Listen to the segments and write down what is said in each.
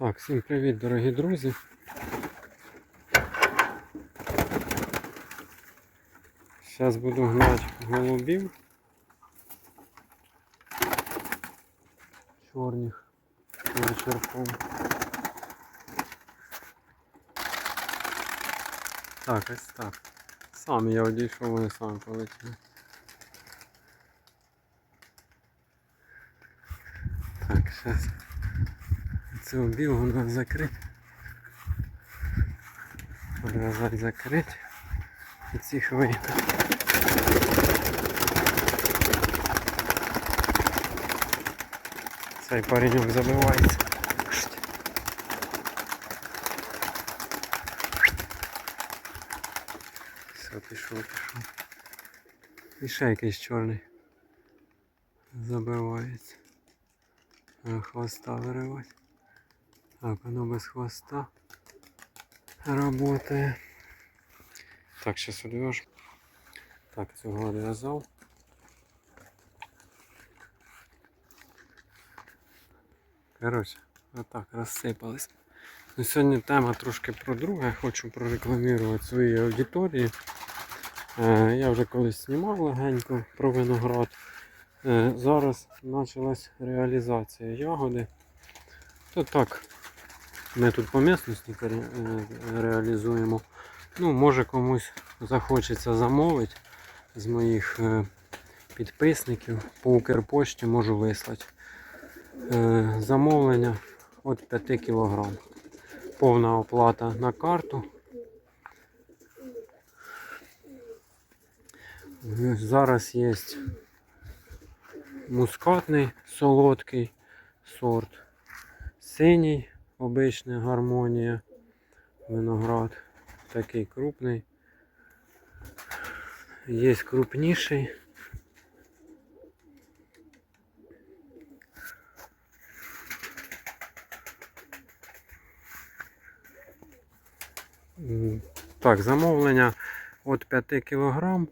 Так, всім привіт, дорогі друзі. Зараз буду гнати голубів. Чорних вечірком. Так, ось так. Сам я одійшов, вони сам полетіли. Так, зараз. Цього білого треба закрити. Подвязати закрити. І цих вийти. Цей пареньок забивається. Все, пішов, пішов. І ще якийсь чорний. Хвоста виривати. Так, оно без хвоста работает. Так, сейчас одвяжем. Так, цього одв'язав. Коротше, отак розсипались. Ну, сьогодні тема трошки про друге. Хочу прорекламувати свої аудиторії. Е, я вже колись знімав легенько про виноград. Е, зараз почалась реалізація ягоди. То так, ми тут по місності е, реалізуємо. Ну, може комусь захочеться замовити з моїх е, підписників. По Укрпошті можу вислати. Е, Замовлення від 5 кг. Повна оплата на карту. Зараз є мускатний солодкий сорт. Синій, обичний гармонія. Виноград такий крупний. Є крупніший. Так, замовлення від 5 кг,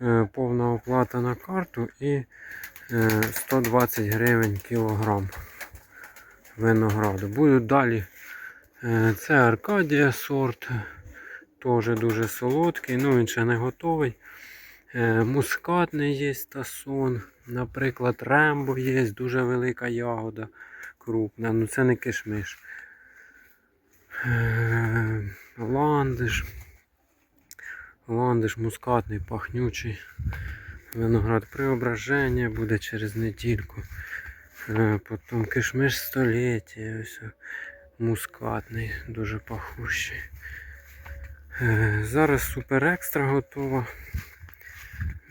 е, повна оплата на карту і е, 120 гривень кілограм винограду. Будуть далі. е, Це Аркадія сорт. Теж дуже солодкий, ну він ще не готовий. Е, Мускатний є тасон. Наприклад, Рембо є, дуже велика ягода крупна. Ну це не кишмиш. Е, Ландиш. Ландиш мускатний, пахнючий. Виноград преображення буде через недільку. Е, Потім кишмиш століття. Ось мускатний, дуже пахущий. Е, Зараз супер екстра готова.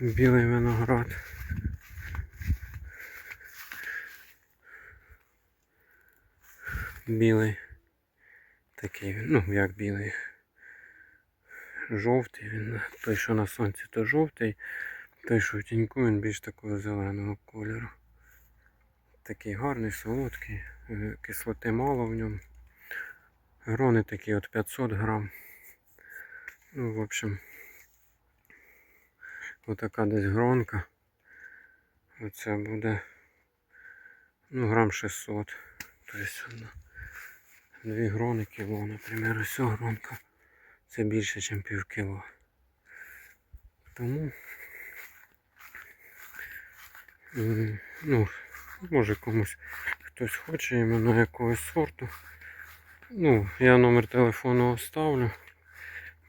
Білий виноград. Білий. Такий, ну як білий. Жовтий він. Той, що на сонці, то жовтий. Той, що в тіньку, він більш такого зеленого кольору. Такий гарний, солодкий, е, кислоти мало в ньому. Грони такі от 500 грам. Ну, в общем, отака десь гронка. Оце буде ну, грам 600. Тобто дві грони кіло, наприклад, ось гронка. Це більше, ніж пів кіло. Тому ну, може комусь хтось хоче іменно якогось сорту. Ну, я номер телефону оставлю.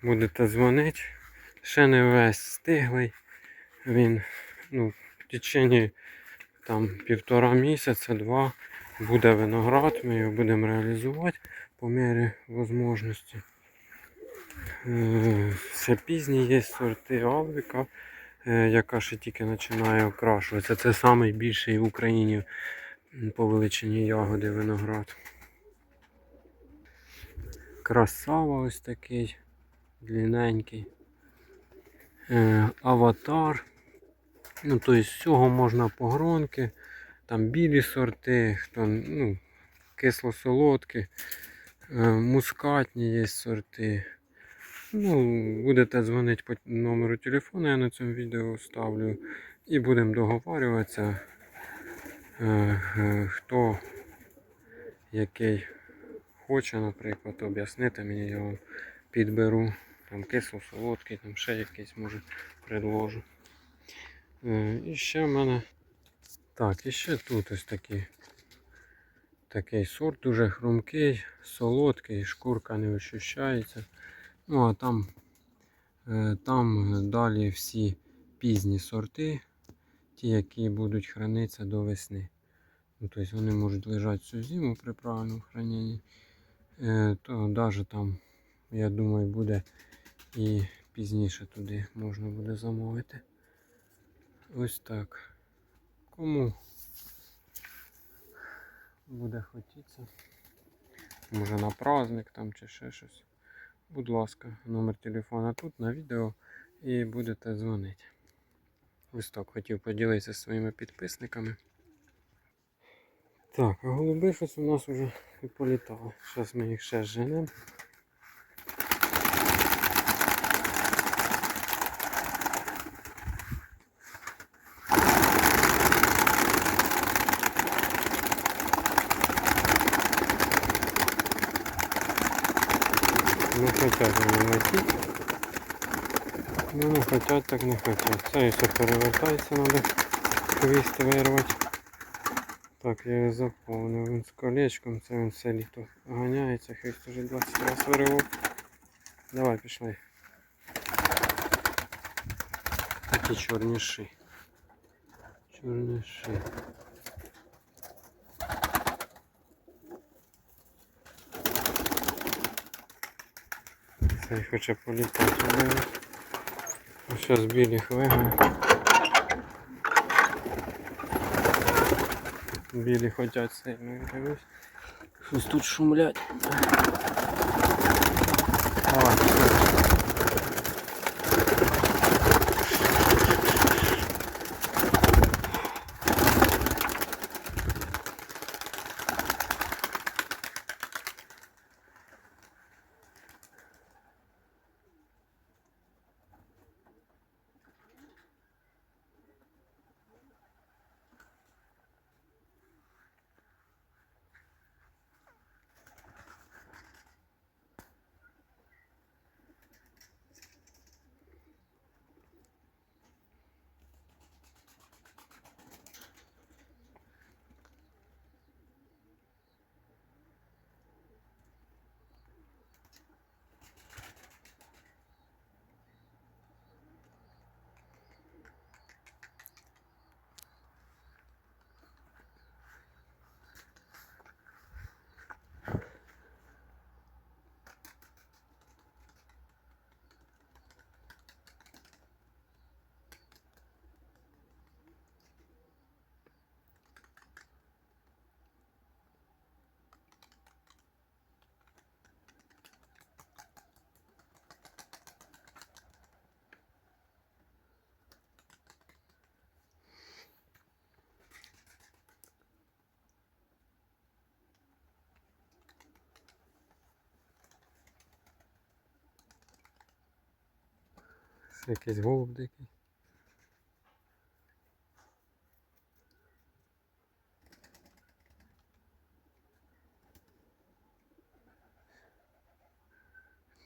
Будете дзвонити. Ще не весь стиглий. Він ну, в течение там півтора місяця, два буде виноград, ми його будемо реалізувати по мірі можливості. Ще пізні є сорти Алвіка, яка ще тільки починає окрашуватися. Це найбільший в Україні по величині ягоди виноград. Красава ось такий, длинненький. Е, аватар. Ну, тобто з цього можна погронки, там білі сорти, хто, ну, кисло-солодкі, е, мускатні є сорти. Ну, будете дзвонити по номеру телефону, я на цьому відео ставлю. І будемо договарюватися, е, е, хто який хоче, наприклад, об'яснити мені, я вам підберу. Там кисло, солодкий, там ще якийсь може предложу. Е, І ще в мене. Так, і ще тут ось такий. Такий сорт дуже хрумкий, солодкий, шкурка не ощущається. Ну а там, е, там далі всі пізні сорти, ті, які будуть хранитися до весни. Ну, тобто вони можуть лежати всю зиму при правильному храненні. Е, То навіть там, я думаю, буде і пізніше туди можна буде замовити. Ось так. Кому буде хотіться. Може на праздник там чи ще щось. Будь ласка, номер телефона тут на відео і будете дзвонити. Так хотів поділитися з своїми підписниками. Так, голуби щось у нас вже і політали. Зараз ми їх ще женемо. Не хотять вони летіти. Ну не хотять, так не хотять. Це все перевертається, треба хвіст вирвати. Так, я його заповнив. Він з колечком, це він все літо ганяється, хвіст уже 20 разів виривав. Давай, пішли. Такі чорніші. Чорніші. Цей хоче політати. А зараз білих вигнав. Білі хотять сильно я дивлюсь. Щось тут шумлять. Пішли. Якийсь голуб дикий.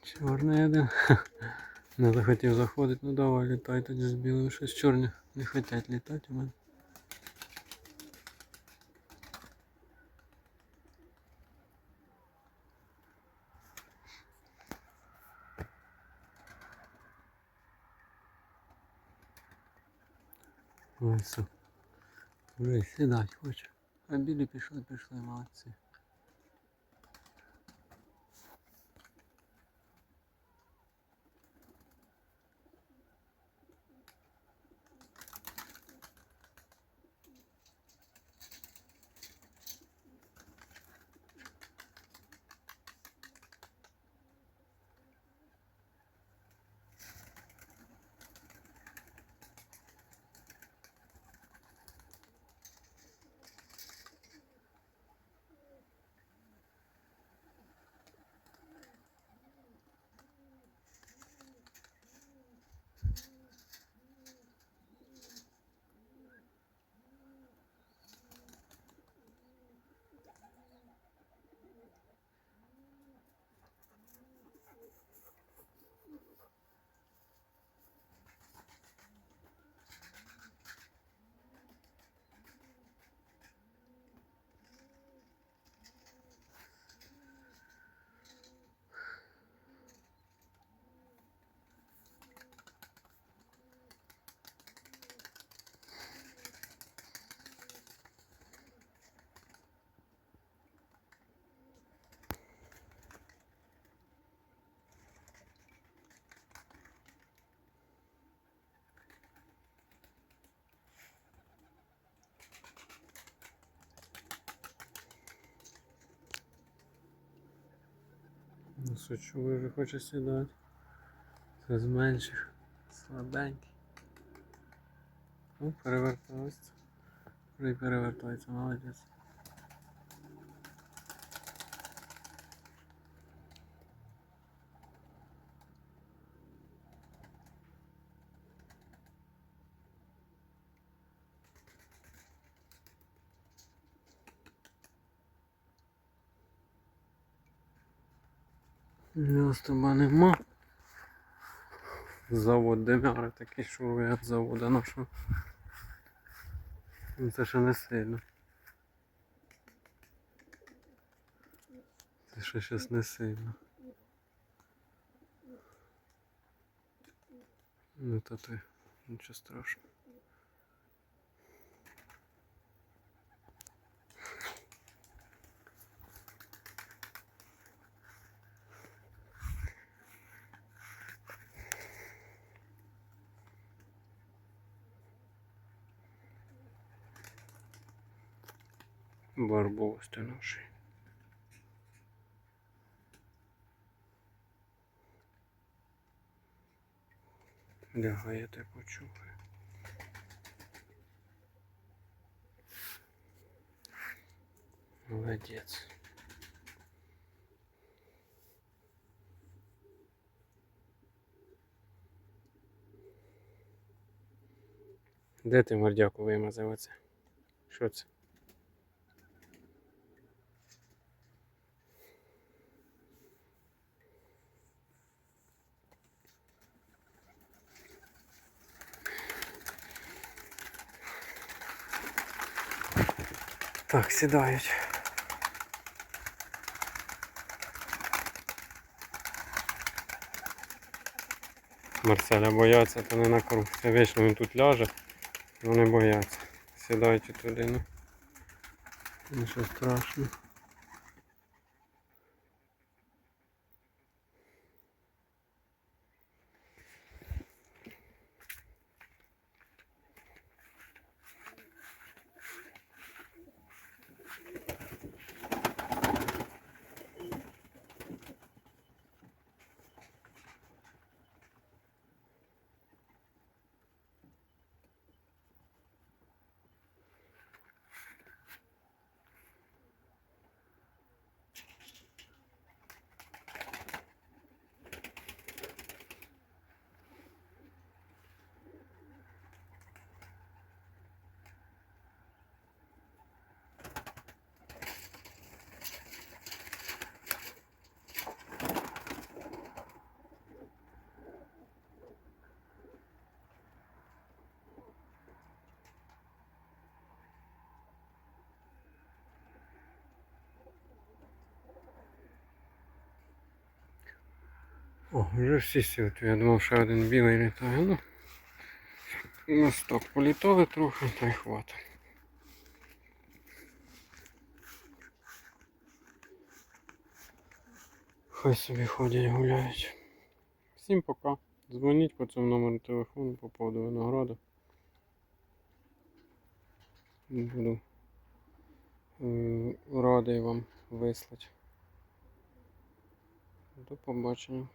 Чорний один. Не захотів заходити, ну давай літай тоді з білим. Щось чорне. не хочуть літати у мене. Все. Вже й хоче. А білі пішли, пішли, молодці. Ну, Сочовий вже хоче сідати. Це з менших. Слабенький. Ну, перевертається. Перевертається, молодець. Настуба нема. Завод Демяри такий шурує від заводу нашого. Ну, Це ще не сильно. Це ще щось не сильно. Ну то ти, нічого страшного. Барбовості наші. Лягає те почухає. Молодець. Де ти мордяку вимазав оце? Що це? Так, сідають. Марселя бояться, то не на круг. Це вічно він тут ляже, вони бояться. Сідають туди, ну. Нічого страшного. О, вже всі сіли. Я думав, що один білий літає. Ну, на стоп політали трохи, та й хватить. Хай собі ходять гуляють. Всім пока. Дзвоніть по цьому номеру телефону по поводу винограду. Буду е, радий вам вислати. До побачення.